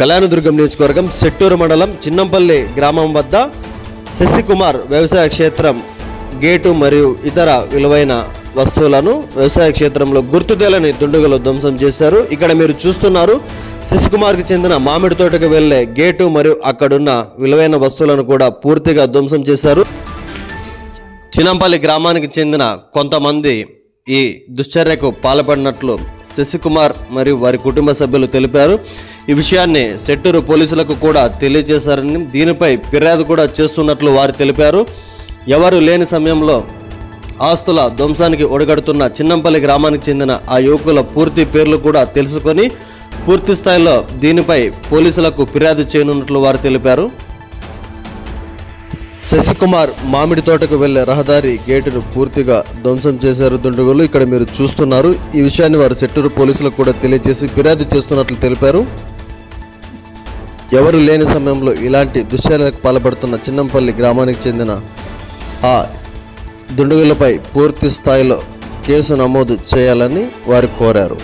కళ్యాణదుర్గం నియోజకవర్గం చెట్టూరు మండలం చిన్నంపల్లి గ్రామం వద్ద శశికుమార్ వ్యవసాయ క్షేత్రం గేటు మరియు ఇతర విలువైన వస్తువులను వ్యవసాయ క్షేత్రంలో గుర్తు తెలియని దుండుగలు ధ్వంసం చేశారు. ఇక్కడ మీరు చూస్తున్నారు శశికుమార్కి చెందిన మామిడి తోటకు వెళ్ళే గేటు మరియు అక్కడున్న విలువైన వస్తువులను కూడా పూర్తిగా ధ్వంసం చేశారు. చినంపల్లి గ్రామానికి చెందిన కొంతమంది ఈ దుశ్చర్యకు పాల్పడినట్లు శశికుమార్ మరియు వారి కుటుంబ సభ్యులు తెలిపారు. ఈ విషయాన్ని సెట్టూరు పోలీసులకు కూడా తెలియజేశారని దీనిపై ఫిర్యాదు కూడా చేస్తున్నట్లు వారు తెలిపారు. ఎవరు లేని సమయంలో ఆస్తుల ధ్వంసానికి ఒడగడుతున్న చిన్నంపల్లి గ్రామానికి చెందిన ఆ యువకుల పూర్తి పేర్లు కూడా తెలుసుకొని పూర్తి స్థాయిలో దీనిపై పోలీసులకు ఫిర్యాదు చేయనున్నట్లు వారు తెలిపారు. శశికుమార్ మామిడి తోటకు వెళ్ళే రహదారి గేటును పూర్తిగా ధ్వంసం చేశారు. దుండగులు ఇక్కడ మీరు చూస్తున్నారు. ఈ విషయాన్ని వారు సెట్టూరు పోలీసులకు కూడా తెలియజేసి ఫిర్యాదు చేస్తున్నట్లు తెలిపారు. ఎవరు లేని సమయంలో ఇలాంటి దుశ్చర్యలకు పాల్పడుతున్న చిన్నంపల్లి గ్రామానికి చెందిన ఆ దుండగులపై పూర్తి స్థాయిలో కేసు నమోదు చేయాలని వారు కోరారు.